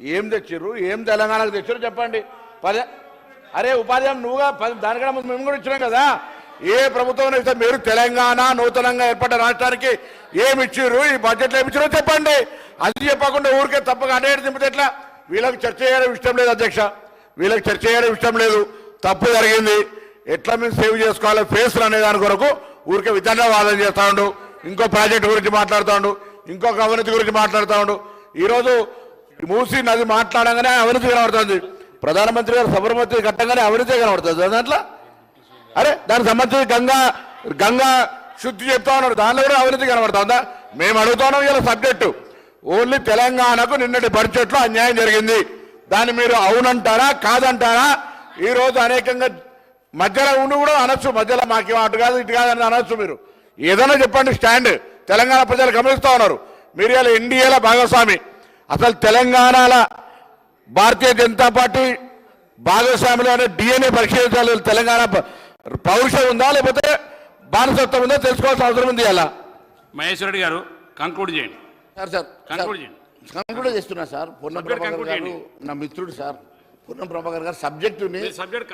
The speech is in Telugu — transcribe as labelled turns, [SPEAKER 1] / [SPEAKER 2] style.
[SPEAKER 1] ఏం తెచ్చిర్రు? ఏం తెలంగాణకు తెచ్చిర్రు చెప్పండి. పదే అరే ఉపాధ్యాయం నువ్వుగా పది- దానికన్నా ముందు మేము కూడా ఇచ్చినాం కదా. ఏ ప్రభుత్వం ఇస్తే మీరు తెలంగాణ నూతనంగా ఏర్పడ్డ రాష్ట్రానికి ఏమి ఇచ్చిర్రు? ఈ బడ్జెట్లో ఏమి ఇచ్చిర్రో చెప్పండి. అది చెప్పకుండా ఊరికే తప్పగా అనేటి దింపితే ఎట్లా? వీళ్ళకి చర్చ చేయడం ఇష్టం లేదు అధ్యక్ష. వీళ్ళకి చర్చ చేయడం ఇష్టం లేదు. తప్పు జరిగింది. ఎట్లా మేము సేవ్ చేసుకోవాలి? ఫేస్లు అనే దాని కొరకు ఊరికే విధంగా వాదన చేస్తూ ఇంకో ప్రాజెక్ట్ గురించి మాట్లాడుతూ ఇంకో ఇంకొక అవినీతి గురించి మాట్లాడుతూ ఈరోజు మూసి నది మాట్లాడంగానే అవినీతి కనబడుతుంది. ప్రధానమంత్రి గారు సబర్మతి కట్టంగానే అవినీతి కనబడుతుంది. దాంట్లో అరే దానికి సంబంధించి గంగా గంగా శుద్ధి చెప్తా ఉన్నారు దానిలో కూడా అవినీతి కనబడుతుందా మేము అడుగుతున్నాం ఇలా సబ్జెక్టు. ఓన్లీ తెలంగాణకు నిన్నటి బడ్జెట్లో అన్యాయం జరిగింది. దాన్ని మీరు అవునంటారా కాదంటారా? ఈరోజు అనేకంగా మధ్యలో ఉండి కూడా అనొచ్చు. మధ్యలో మాకేం అటు కాదు ఇటు కాదని అనొచ్చు మీరు. ఏదైనా చెప్పండి స్టాండ్. తెలంగాణ ప్రజలు గమనిస్తూ ఉన్నారు. మీరు ఇలా ఎన్డీఏల భాగస్వామి. అసలు తెలంగాణల భారతీయ జనతా పార్టీ భాగస్వాములు అనే డిఎన్ఏ పరిశీలించాలి. తెలంగాణ పౌరుషం ఉందా లేకపోతే బానిసత్వం ఉందా తెలుసుకోవాల్సిన అవసరం ఉంది అలా?
[SPEAKER 2] మహేశ్వరరెడ్డి గారు కంక్లూడ్ చేయండి.
[SPEAKER 1] సార్ సార్
[SPEAKER 2] కంక్లూడ్ చేయండి.
[SPEAKER 1] కంక్లూడ్ చేస్తున్నా సార్. పొన్నం
[SPEAKER 2] Subject
[SPEAKER 1] ప్రభాకర్ గారు. నా మిత్రుడు సార్. పొన్నం ప్రభాకర్ గారు సబ్జెక్టుని
[SPEAKER 2] సబ్జెక్ట్